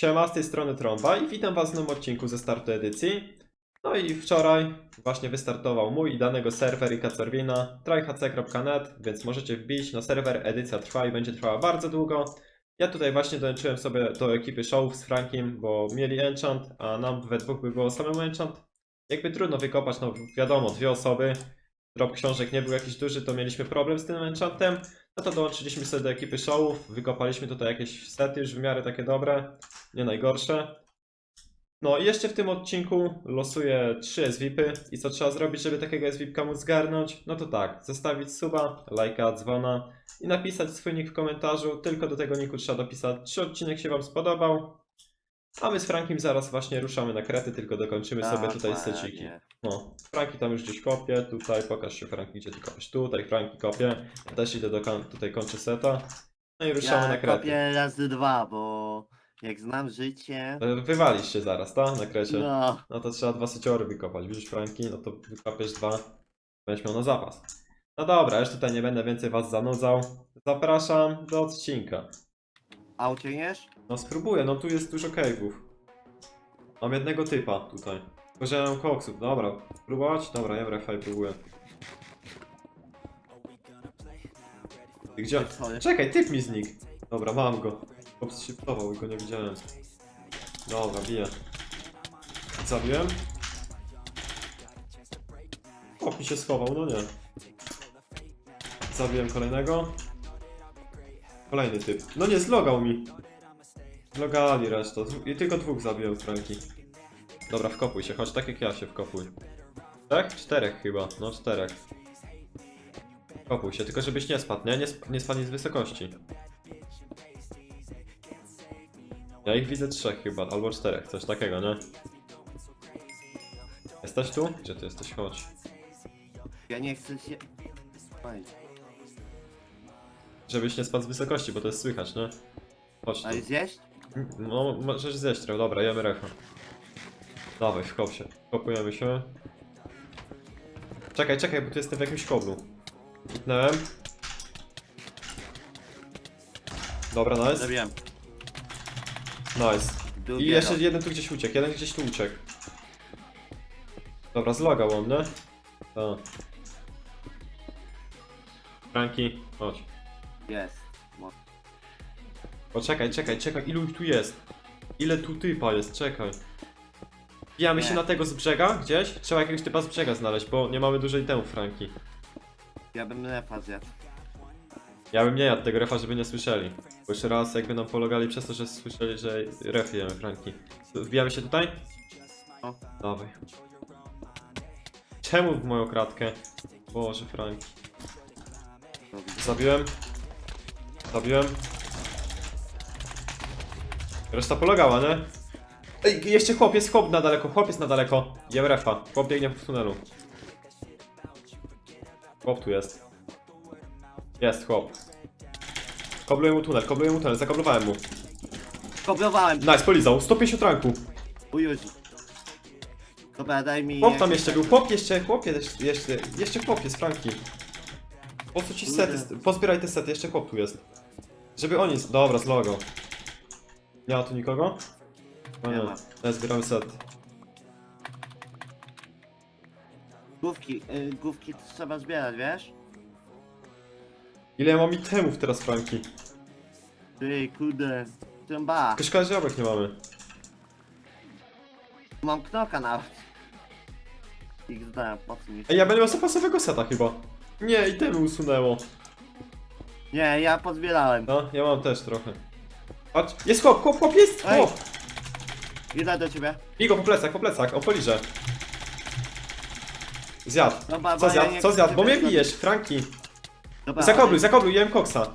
Siema, z tej strony Trąba i witam was w nowym odcinku ze startu edycji. No i wczoraj właśnie wystartował mój i danego serwer i Kacorwina tryhc.net, więc możecie wbić na serwer, edycja trwa i będzie trwała bardzo długo. Ja tutaj właśnie dołączyłem sobie do ekipy showów z Frankiem, bo mieli enchant, a nam we dwóch by było samemu enchant. Jakby trudno wykopać, no wiadomo, dwie osoby. Drop książek nie był jakiś duży, to mieliśmy problem z tym enchantem. No to dołączyliśmy sobie do ekipy showów, wykopaliśmy tutaj jakieś sety już w miarę takie dobre, nie najgorsze. No i jeszcze w tym odcinku losuję 3 SVIPy i co trzeba zrobić, żeby takiego SVIPka móc zgarnąć? No to tak, zostawić suba, lajka, dzwona i napisać swój nick w komentarzu, tylko do tego nicku trzeba dopisać, czy odcinek się Wam spodobał. A my z Frankiem zaraz właśnie ruszamy na krety, tylko dokończymy sobie tutaj seciki. No, Franki tam już gdzieś kopie, tutaj pokaż się Franki, gdzie ty kopiesz, tutaj Franki kopie, ja też idę do tutaj kończę seta, no i ruszamy na Ja krety. kopię razy dwa, bo jak znam życie. E, Wywalisz się zaraz, tak? Na krecie. No, No to trzeba dwa seciory wykopać, widzisz Franki? No to wykopiesz dwa, będziesz miał na zapas. No dobra, już tutaj nie będę więcej was zanudzał. Zapraszam do odcinka. a uciekniesz? No spróbuję, no tu jest dużo cave'ów. Mam jednego typa tutaj. Mam koksów, dobra. Próbować? Dobra, ja refaj próbuję. Ty Gdzie? Sorry. Czekaj, typ mi znikł. Dobra, mam go. Wtował i go nie widziałem. Dobra, biję. Zabiłem? O, mi się schował, no nie. Zabiłem kolejnego. Kolejny typ. No nie, zlogał mi. Zlogali resztę. I tylko dwóch zabiłem Franki. Dobra, wkopuj się, chodź tak jak ja się wkopuj. Tak? Czterech chyba, no czterech. Wkopuj się, tylko żebyś nie spadł, nie? Nie, sp nie spadnij z wysokości. Ja ich widzę trzech chyba, albo czterech, coś takiego, nie? Jesteś tu? Gdzie ty jesteś? Chodź. Ja nie chcę się. Żebyś nie spadł z wysokości, bo to jest słychać, nie? Chodź tu. A zjeść? No, możesz zjeść trochę, dobra, jemy recha. Dawaj, wkop się. Kopujemy się. Czekaj, czekaj, bo tu jestem w jakimś koblu. Hitnąłem. Dobra, nice. Zrobiłem. Nice. I jeszcze jeden tu gdzieś uciekł, jeden gdzieś tu uciekł. Dobra, zlogał on, nie? Tak. Franki, chodź. Jest. Mo- Poczekaj, czekaj, czekaj, ilu ich tu jest? Ile tu typa jest? Czekaj. Bijamy Nie. się na tego z brzega gdzieś? Trzeba jakiegoś typa z brzega znaleźć, bo nie mamy dużej temu Franki. Ja bym lefa zjadł. Ja bym nie jadł tego refa, żeby nie słyszeli. Bo jeszcze raz jakby nam pologali przez to, że słyszeli, że ref jemy Franki. Wbijamy się tutaj? No. Dawaj. Czemu w moją kratkę? Boże Franki. Zabiłem. Zabiłem. Reszta polegała, nie? Ej, jeszcze chłop, jest chłop na daleko, chłop jest na daleko. Jem refa, chłop biegnie w tunelu. Chłop tu jest. Jest chłop. Kobluję mu tunel, kobluję mu tunel, zakoblowałem mu. Kopiowałem! Nice, polizał, 150 ranku. Ujuzi. Dobra, daj mi. Chłop tam jakieś- jeszcze był, chłop jeszcze, chłop jeszcze, jeszcze, jeszcze chłop jest, Franki. Po co ci sety, pozbieraj te sety, jeszcze chłop tu jest. Żeby oni, z- dobra, zlogo. Nie ma tu nikogo? No Nie nie, ma. nie, zbieramy set. Główki, y, główki trzeba zbierać, wiesz? Ile ja mam itemów teraz, Franki? Ty, kurde. Trąba. Tylko szkoda, że jabłek nie mamy. Mam knoka nawet. XD, po co mi? Ej, ja będę miał zapasowego seta chyba. Nie, itemy usunęło. Nie, ja pozbierałem. No, ja mam też trochę. Patrz, jest chłop, chłop, chłop, jest Ej. chłop! Idę do ciebie. Bigo po plecach, po plecach, o poliże. Zjadł. Co bo ja zjadł, nie co chcę zjadł? Bo mnie bijesz, Franki. Dobra, Zakobluj, zakobluj, jem koksa.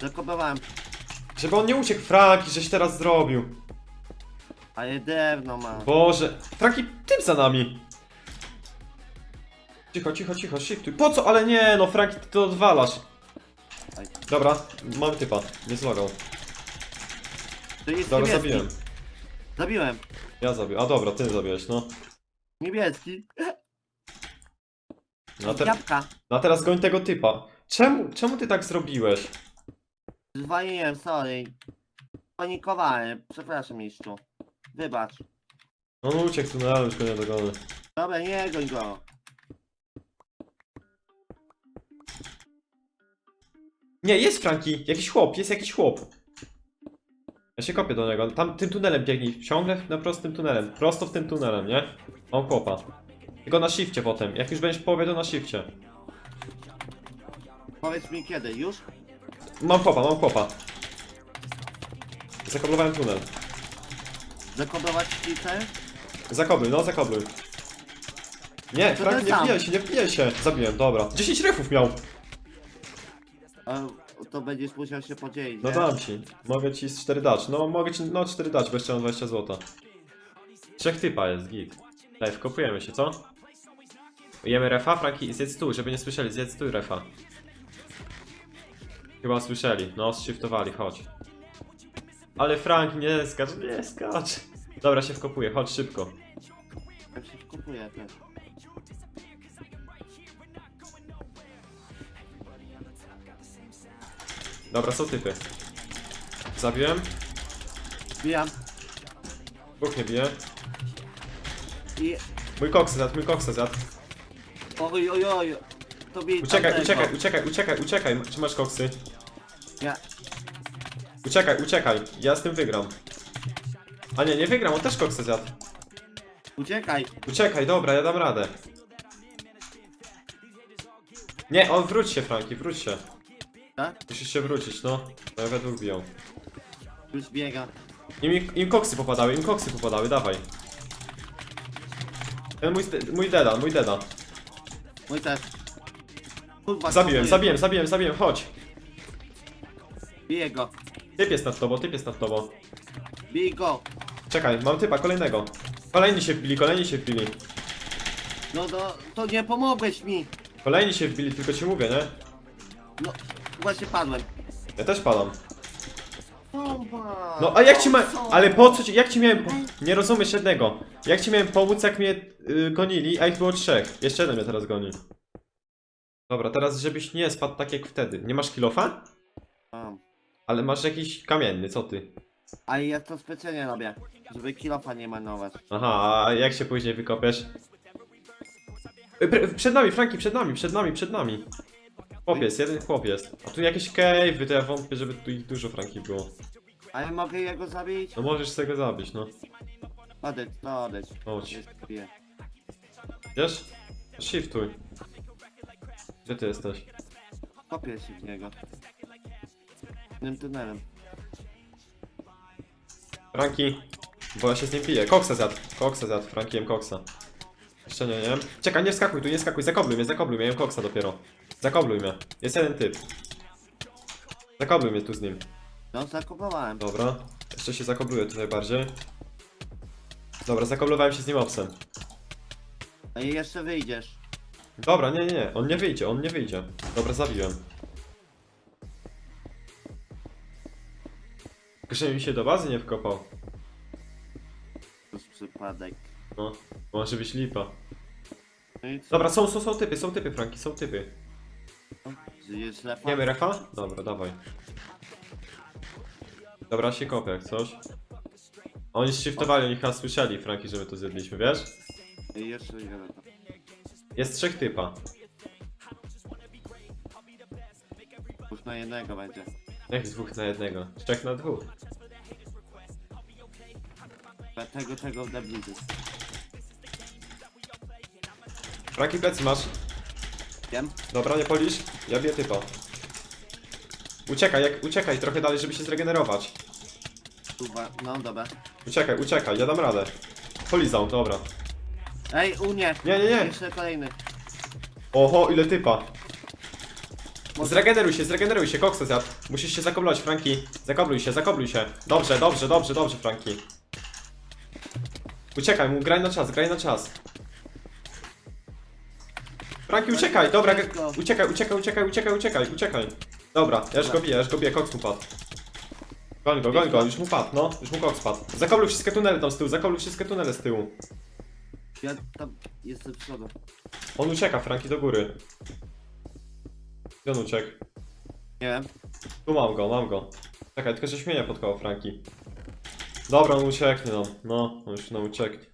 Zakopowałem. Żeby on nie uciekł, Franki, żeś teraz zrobił. Ale drewno mam. Boże. Franki, typ za nami. Cicho, cicho, cicho, shiftuj. Po co? Ale nie, no Franki, ty to odwalasz. Dobra, mamy typa, nie zlogał. To jest Dobra, niebieski. zabiłem. Zabiłem. Ja zabiłem. A dobra, ty zabiłeś, no. Niebieski. No a, te... Jabłka. no a teraz goń tego typa. Czemu, czemu ty tak zrobiłeś? Zwaliłem, sorry. Panikowałem, przepraszam mistrzu. Wybacz. On uciekł tunelem, już go nie dogony. Dobra, nie goń go. Nie, jest Franki, jakiś chłop, jest jakiś chłop. Ja się kopię do niego, tam tym tunelem biegnij, ciągle na prostym tunelem, prosto w tym tunelem, nie? Mam chłopa. Tylko na shifcie potem, jak już będziesz w połowie, to na shifcie. Powiedz mi kiedy, już? Mam chłopa, mam chłopa. Zakoblowałem tunel. Zakoblować ścicę? Zakobluj, no zakobluj. Nie, To Franki, ten nie sam. wbijaj się, nie wbijaj się. Zabiłem, dobra. 10 refów miał. A, to będziesz musiał się podzielić, No nie? dam ci. Mogę ci z 4 dać. No mogę ci, no 4 dać, bo jeszcze mam 20 zł. Trzech typa jest, git. Daj, wkopujemy się, co? Jemy refa, Franki, zjedz tu, żeby nie słyszeli, zjedz tu refa. Chyba słyszeli, no shiftowali, chodź. Ale Frank, nie skacz, nie skacz. Dobra, się wkopuję, chodź szybko. Się też. Dobra, są typy. Zabiłem, Bijam. dwóch nie bije. I... Mój koks zjadł, mój koks zjadł. Oj, oj, oj. Uciekaj, tamtego. uciekaj, uciekaj, uciekaj, uciekaj. Czy masz koksy? Ja... Uciekaj, uciekaj. Ja z tym wygram. A nie, nie wygram, on też koksa zjadł. Uciekaj. Uciekaj, dobra, ja dam radę. Nie, on wróć się, Franki, wróć się. Tak? Musisz się wrócić, no. Bo ja we dwóch biją. Już biega. Im, im koksy popadały, im koksy popadały, dawaj. Ten mój, mój deda, mój deda. Mój też. Kurwa, Zabiłem, zabiłem, zabiłem, zabiłem, chodź. Biję go. Typ jest nad tobą, typ jest nad tobą. Bij go. Czekaj, mam typa, kolejnego. Kolejni się wbili, kolejni się wbili. No to, to nie pomogłeś mi. Kolejni się wbili, tylko ci mówię, nie? No, właśnie padłem. Ja też padam. No a jak ci ma... Ale po co ci... Jak ci miałem... Nie rozumiesz jednego. Jak ci miałem pomóc, jak mnie y, gonili, a ich było trzech. Jeszcze jeden mnie teraz goni. Dobra, teraz żebyś nie spadł tak jak wtedy. Nie masz kilofa? Mam. Ale masz jakiś kamienny, co ty? A ja to specjalnie robię, żeby kilofa nie manować. Aha, a jak się później wykopiesz? Y, pr- Przed nami, Franki, przed nami, przed nami, przed nami. Chłop jest, jeden chłop jest. A tu jakieś cave'y, to ja wątpię, żeby tu ich dużo, Franki, było. A ja mogę jego zabić? No możesz z tego zabić, no. Odejdź, to odejdź. Chodź. Wiesz? Shiftuj. Gdzie ty jesteś? Kopię się w niego. Tym tunelem. Franki, bo ja się z nim piję. Koksa zjadł, koksa zjadł, Frankiem koksa. Jeszcze nie, nie? Czekaj, nie wskakuj tu, nie wskakuj, zakobluj mnie, zakobluj mnie, jem koksa dopiero. Zakobluj mnie, jest jeden typ. Zakobluj mnie tu z nim. No, zakopowałem. Dobra, jeszcze się zakobluję tutaj bardziej. Dobra, zakoblowałem się z nim obsem. A i jeszcze wyjdziesz. Dobra, nie, nie, nie, on nie wyjdzie, on nie wyjdzie. Dobra, zabiłem. Że mi się do bazy nie wkopał. To jest przypadek. No, może być lipa. No i co? Dobra, są, są, są typy, są typy, Franki, są typy. Lefa? Wiemy refa? Dobra, dawaj. Dobra, się kopię jak coś. Oni shiftowali, oni chyba słyszeli, Franki, że my to zjedliśmy, wiesz? Jeszcze jeden. Jest trzech typa. Już na jednego będzie. Jak dwóch na jednego? Trzech na dwóch. Tego, tego deblizy. Franki, plecy masz. Wiem? Dobra, nie polisz? Ja biję typa. Uciekaj, jak, uciekaj trochę dalej, żeby się zregenerować. Kurwa, no dobra. Uciekaj, uciekaj, ja dam radę. Polizał, dobra. Ej, u nie! Nie, nie, nie. Jeszcze kolejny. Oho, ile typa. Zregeneruj się, zregeneruj się, koksa zjadł. Musisz się zakoblować, Franki. Zakobluj się, zakobluj się. Dobrze, dobrze, dobrze, dobrze, Franki. Uciekaj mu, graj na czas, graj na czas. Franki, uciekaj, dobra, uciekaj, uciekaj, uciekaj, uciekaj, uciekaj, uciekaj. Dobra, ja już go biję, ja już go biję, koks mu padł. Goń go, goń go, już mu padł, no, już mu koks padł. Zakobluj wszystkie tunele tam z tyłu, zakobluj wszystkie tunele z tyłu. Ja tam jestem z przodu. On ucieka, Franki, do góry. Gdzie on uciekł? Nie wiem. Tu mam go, mam go. Czekaj, tylko się śmieje pod koło Franki. Dobra, on ucieknie nam. No, on już nam ucieknie.